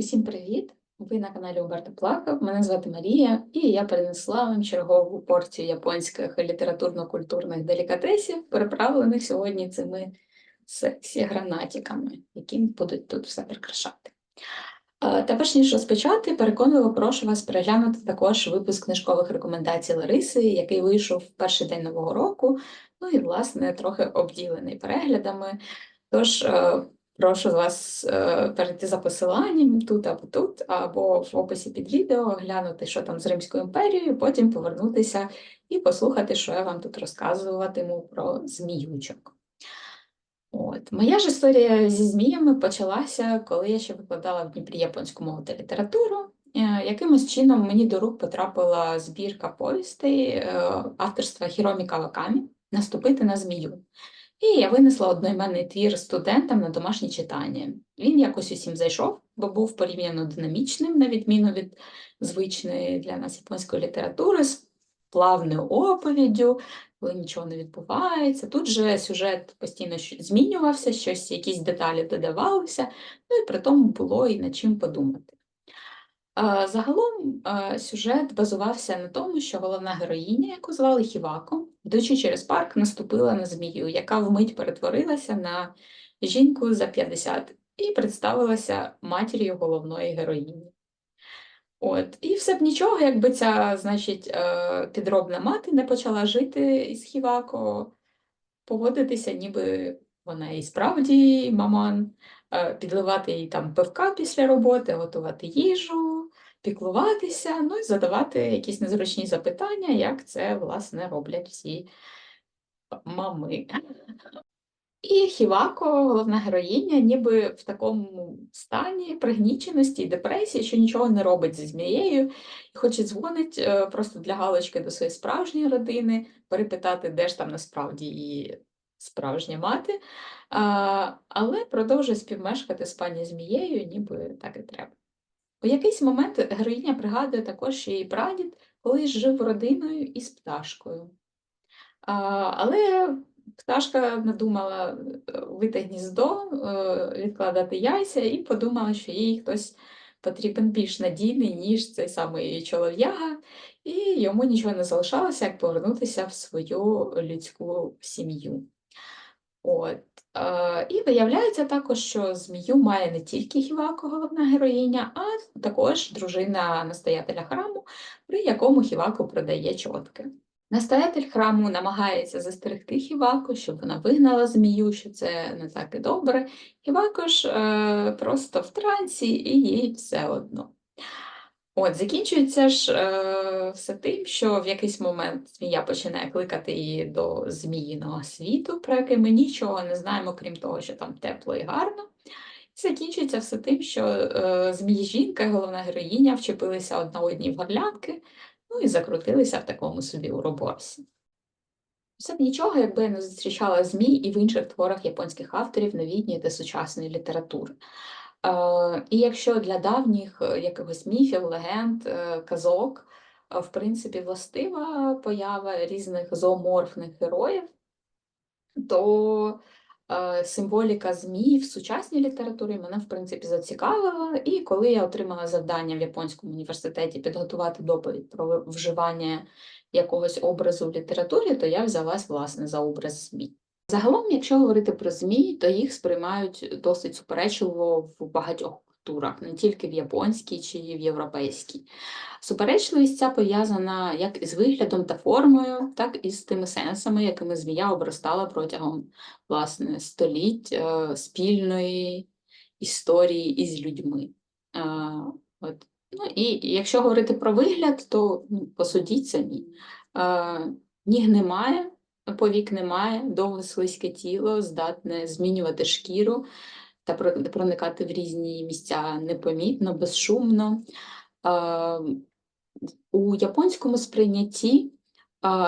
Усім привіт! Ви на каналі Умберто Плакав. Мене звати Марія, і я принесла вам чергову порцію японських літературно-культурних делікатесів, переправлених сьогодні цими сексі гранатиками, які будуть тут все прикрашати. Та перш ніж розпочати, переконливо прошу вас переглянути також випуск книжкових рекомендацій Лариси, який вийшов в перший день нового року. Ну і, власне, трохи обділений переглядами. Тож е, прошу вас е, перейти за посиланням тут або тут, або в описі під відео, глянути, що там з Римською імперією, потім повернутися і послухати, що я вам тут розказуватиму про зміючок. От. Моя ж історія зі зміями почалася, коли я ще викладала в Дніпрі японську мову та літературу. Е, Якимось чином мені до рук потрапила збірка повістей е, авторства Хіромі Кавакамі Наступити на змію. І я винесла одноіменний твір студентам на домашнє читання. Він якось усім зайшов, бо був порівняно динамічним, на відміну від звичної для нас японської літератури, з плавною оповіддю, коли нічого не відбувається. Тут же сюжет постійно змінювався, щось, якісь деталі додавалися, ну і при тому було і над чим подумати. Загалом сюжет базувався на тому, що головна героїня, яку звали Хівако, йдучи через парк, наступила на змію, яка вмить перетворилася на жінку за 50 і представилася матір'ю головної героїні. От. І все б нічого, якби ця, значить, е, підробна мати не почала жити із Хівако, поводитися, ніби вона і справді маман, е, підливати їй там пивка після роботи, готувати їжу, піклуватися, ну і задавати якісь незручні запитання, як це, власне, роблять всі мами. І Хівако, головна героїня, ніби в такому стані пригніченості і депресії, що нічого не робить зі змією, і хоче дзвонить е, просто для галочки до своєї справжньої родини, перепитати, де ж там насправді її справжня мати, але продовжує співмешкати з пані змією, ніби так і треба. У якийсь момент героїня пригадує також, її прадід колись жив родиною із пташкою. А, але пташка надумала е, вити гніздо, е, відкладати яйця, і подумала, що їй хтось потрібен більш надійний, ніж цей самий чолов'яга, і йому нічого не залишалося, як повернутися в свою людську сім'ю. От. Е, і виявляється також, що змію має не тільки Хівако, головна героїня, а також дружина настоятеля храму, при якому Хівако продає чотки. Настоятель храму намагається застерегти Хівако, щоб вона вигнала змію, що це не так і добре. Хівако ж е, просто в трансі і їй все одно. От, закінчується ж е, все тим, що в якийсь момент змія починає кликати її до зміїного світу, про який ми нічого не знаємо, крім того, що там тепло і гарно. І закінчується все тим, що е, змії жінка, головна героїня, вчепилися одна одній в горлянки, ну і закрутилися в такому собі уроборсі. Все б нічого, якби я не зустрічала змій і в інших творах японських авторів новітньої та сучасної літератури. Е, І якщо для давніх е, якихось міфів, легенд, е, казок, в принципі, властива поява різних зооморфних героїв, то символіка змій в сучасній літературі мене, в принципі, зацікавила. І коли я отримала завдання в Японському університеті підготувати доповідь про вживання якогось образу в літературі, то я взялась, власне, за образ змій. Загалом, якщо говорити про змій, то їх сприймають досить суперечливо в багатьох культурах, не тільки в японській чи в європейській. Суперечливість ця пов'язана як із виглядом та формою, так і з тими сенсами, якими змія обростала протягом власне століть е, спільної історії із людьми. Е, От. Ну, і якщо говорити про вигляд, то ну, посудіть самі. Е, Ніг немає, повік немає, довге слизьке тіло, здатне змінювати шкіру та проникати в різні місця непомітно, безшумно. У японському сприйнятті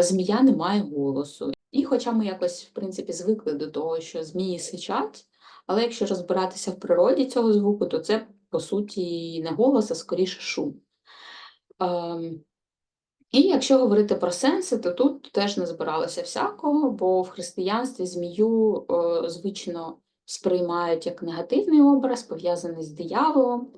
змія не має голосу. І хоча ми якось, в принципі, звикли до того, що змії сичать, але якщо розбиратися в природі цього звуку, то це, по суті, не голос, а скоріше шум. Ем, і якщо говорити про сенси, то тут теж не збиралося всякого, бо в християнстві змію е, звично сприймають як негативний образ, пов'язаний з дияволом.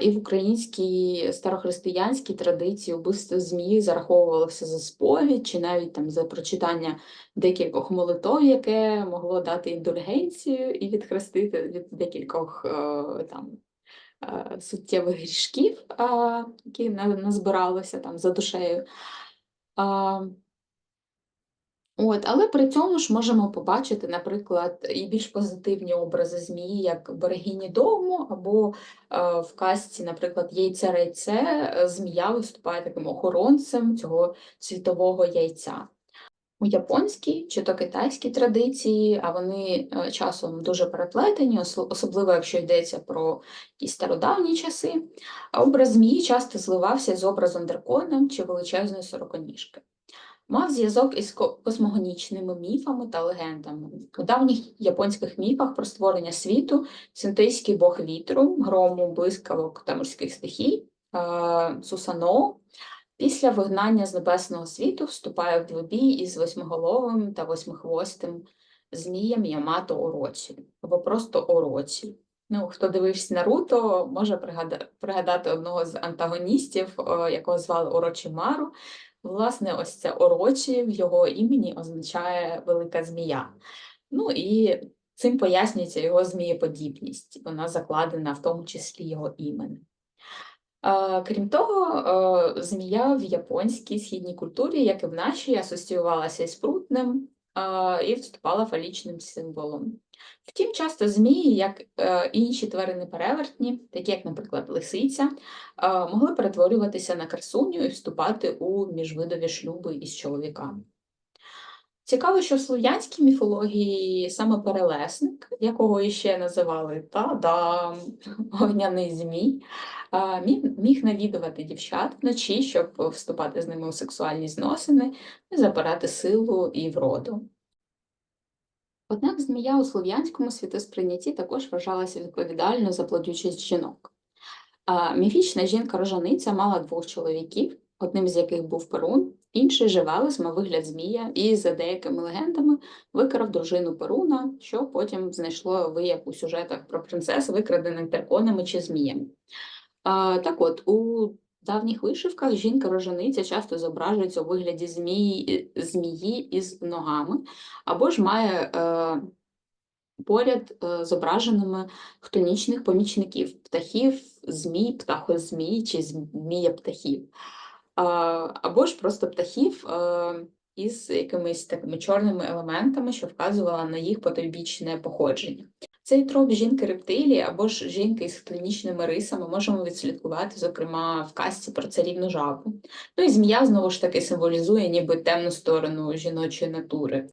І в українській старохристиянській традиції вбивство змії зараховувалося за сповідь, чи навіть там за прочитання декількох молитов, яке могло дати індульгенцію і відхрестити від декількох е, там суттєвих грішків, які назбиралися там за душею. От, але при цьому ж можемо побачити, наприклад, і більш позитивні образи змії, як берегині дому, або е, в казці, наприклад, яйце райце, е, змія виступає таким охоронцем цього світового яйця. У японській чи то китайській традиції, а вони е, часом дуже переплетені, особливо якщо йдеться про якісь стародавні часи, а образ змії часто зливався з образом дракона чи величезної сороконіжки мав зв'язок із космогонічними міфами та легендами. У давніх японських міфах про створення світу синтейський бог вітру, грому, блискавок та морських стихій е, Сусано після вигнання з небесного світу вступає в двобій із восьмиголовим та восьмихвостим змієм Ямато Ороці, або просто Ороці. Ну, хто дивився Наруто, може пригадати одного з антагоністів, е, якого звали Орочимару, Власне, ось це орочі в його імені означає велика змія. Ну і цим пояснюється його змієподібність. Вона закладена в тому числі його іменем. Крім того, е, змія в японській східній культурі, як і в нашій, асоціювалася із прутним і вступала фалічним символом. Втім, часто змії, як е, інші тварини перевертні, такі як, наприклад, лисиця, могли перетворюватися на красуню і вступати у міжвидові шлюби із чоловіками. Цікаво, що в слов'янській міфології саме перелесник, якого іще називали та-дам, огняний змій, міг, навідувати дівчат вночі, щоб вступати з ними у сексуальні зносини і забирати силу і вроду. Однак змія у слов'янському світосприйнятті також вважалася відповідальною за плодючість жінок. Міфічна жінка-рожаниця мала двох чоловіків, одним з яких був Перун, інший Живелес мав вигляд змія і, за деякими легендами, викрав дружину Перуна, що потім знайшло вияв у сюжетах про принцес, викрадених драконами чи зміями. А, Так от, у давніх вишивках жінка-рожаниця часто зображується у вигляді змії, змії із ногами, або ж має е, поряд е, зображеними хтонічних помічників птахів, змій, птахозмій чи змія птахів, або ж просто птахів із якимись такими чорними елементами, що вказувала на їх потойбічне походження. Цей троп жінки рептилії або ж жінки з хтонічними рисами можемо відслідкувати, зокрема, в казці про царівну жабу. Ну і змія знову ж таки символізує ніби темну сторону жіночої натури.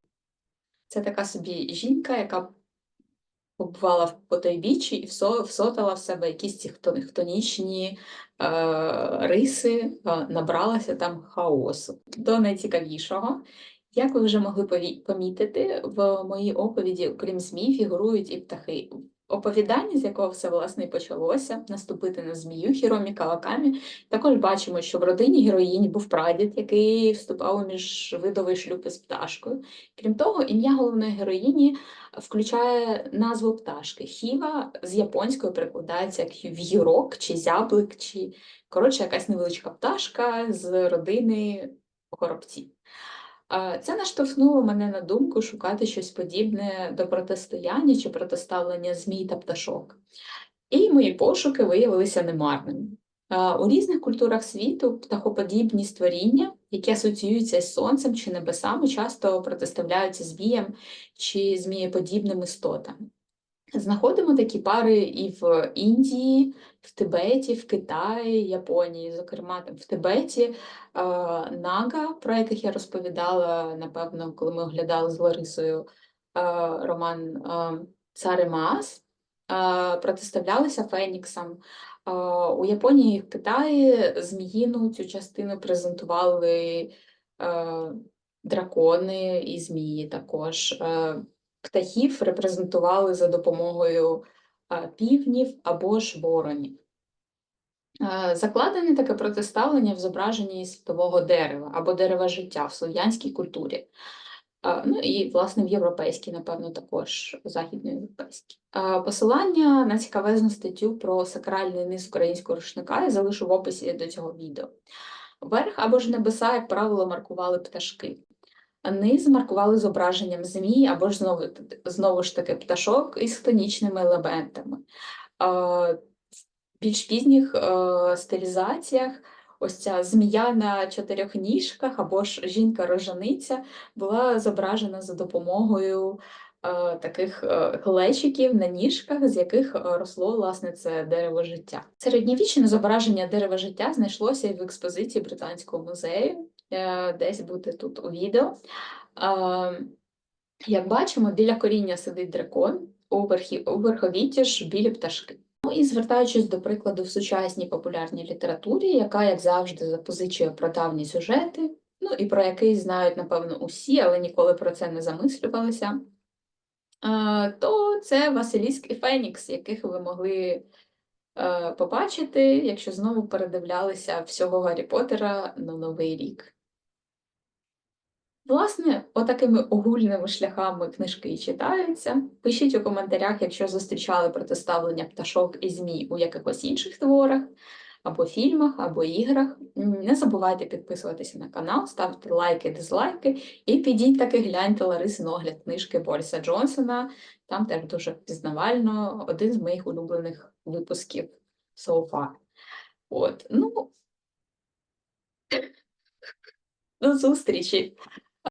Це така собі жінка, яка побувала в потойбіччі і всотала в себе якісь ці хтонічні е, риси, е, набралася там хаосу. До найцікавішого. Як ви вже могли помітити, в моїй оповіді, окрім змій, фігурують і птахи. Оповідання, з якого все власне і почалося, наступити на змію Хіромі Кавакамі. Також бачимо, що в родині героїні був прадід, який вступав у міжвидовий шлюб із пташкою. Крім того, ім'я головної героїні включає назву пташки. Хіва з японської перекладається як в'юрок чи зяблик, чи коротше якась невеличка пташка з родини горобців. Це наштовхнуло мене на думку шукати щось подібне до протистояння чи протиставлення змій та пташок. І мої пошуки виявилися немарними. У різних культурах світу птахоподібні створіння, які асоціюються з сонцем чи небесами, часто протиставляються зміям чи змієподібним істотам. Знаходимо такі пари і в Індії, в Тибеті, в Китаї, Японії. Зокрема, там в Тибеті е, Нага, про яких я розповідала, напевно, коли ми оглядали з Ларисою е, роман е, Цар Маас, е, протиставлялися Феніксам. У Японії і в Китаї зміїну цю частину презентували дракони і змії також. Птахів репрезентували за допомогою півнів або ж воронів. Е, Закладене таке протиставлення в зображенні світового дерева або дерева життя в слов'янській культурі. Ну і, власне, в європейській, напевно, також західноєвропейській. Посилання на цікавезну статтю про сакральний низ українського рушника я залишу в описі до цього відео. Верх або ж небеса, як правило, маркували пташки. Низ маркували зображенням змій або ж знову, знову ж таки пташок із хтонічними елементами. В більш пізніх е, стилізаціях ось ця змія на чотирьох ніжках або ж жінка-рожаниця була зображена за допомогою таких е, глечиків на ніжках, з яких е, росло власне це дерево життя. Середньовічне зображення дерева життя знайшлося і в експозиції Британського музею, е, десь буде тут у відео. Е, Як бачимо, біля коріння сидить дракон, у, верхі, у верховітті ж білі пташки. Ну і звертаючись до прикладу в сучасній популярній літературі, яка, як завжди, запозичує прадавні сюжети, ну і про який знають, напевно, усі, але ніколи про це не замислювалися, е, то це Василіск і Фенікс, яких ви могли е, побачити, якщо знову передивлялися всього Гаррі Поттера на Новий рік. Власне, отакими огульними шляхами книжки і читаються. Пишіть у коментарях, якщо зустрічали протиставлення пташок і змій у якихось інших творах, або фільмах, або іграх. Не забувайте підписуватися на канал, ставте лайки, дизлайки і підіть таки гляньте Ларисин огляд книжки Бориса Джонсона. Там теж дуже пізнавально один з моїх улюблених випусків so far. От, ну, до зустрічі!